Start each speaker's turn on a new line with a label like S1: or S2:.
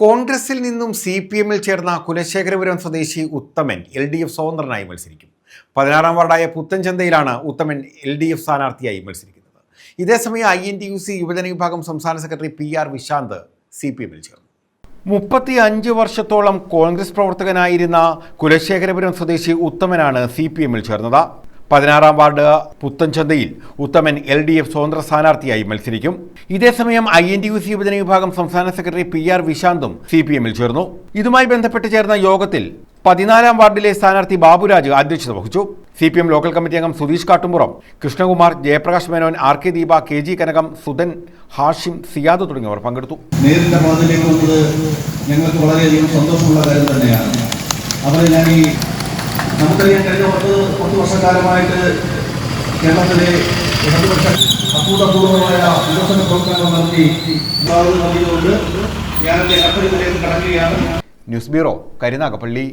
S1: കോൺഗ്രസിൽ നിന്നും C P എമ്മിൽ ചേർന്ന കുലശേഖരപുരം സ്വദേശി ഉത്തമൻ എൽ ഡി എഫ് സ്വതന്ത്രനായി മത്സരിക്കും. പതിനാറാം വാർഡായ പുത്തൻചന്തയിലാണ് ഉത്തമൻ എൽ ഡി എഫ് സ്ഥാനാർത്ഥിയായി മത്സരിക്കുന്നത്. ഇതേസമയം I N T U C യുവജന വിഭാഗം സംസ്ഥാന secretary P R Vishanth C P എമ്മിൽ ചേർന്നു. മുപ്പത്തി അഞ്ച് വർഷത്തോളം കോൺഗ്രസ് പ്രവർത്തകനായിരുന്ന കുലശേഖരപുരം സ്വദേശി ഉത്തമനാണ് സി പി എമ്മിൽ ചേർന്നത്. പതിനാറാം വാർഡ് പുത്തൻചന്തയിൽ ഉത്തമൻ എൽ ഡി എഫ് സ്വതന്ത്ര സ്ഥാനാർത്ഥിയായി മത്സരിക്കും. ഇതേസമയം I N T U C യുവജന വിഭാഗം സംസ്ഥാന സെക്രട്ടറി പി ആർ വിശാന്തും സി പി എമ്മിൽ ചേർന്നു. ഇതുമായി ബന്ധപ്പെട്ട് ചേർന്ന യോഗത്തിൽ പതിനാലാം വാർഡിലെ സ്ഥാനാർത്ഥി ബാബുരാജ് അധ്യക്ഷത വഹിച്ചു. C P M local committee അംഗം Sudheesh Kattumpuram Krishnakumar Jayaprakash Menon R K Deepa K G Kanakam Sudhan Hashim Siyad തുടങ്ങിയവർ പങ്കെടുത്തു.
S2: നേരിന്റെ ഞങ്ങൾക്ക് വളരെയധികം സന്തോഷമുള്ള കാര്യം തന്നെയാണ്. അവരെ ഞാൻ ഈ നമുക്കറിയാം കഴിഞ്ഞ പത്ത് പത്ത് വർഷക്കാലമായിട്ട് കേരളത്തിലെ ഇടതുപക്ഷ അഭൂതപൂർവമായ വികസന പ്രവർത്തനങ്ങൾ നടത്തി നൽകിയതുകൊണ്ട് ഞാൻ എന്റെ കടക്കുകയാണ്.
S1: News bureau Karunagappally.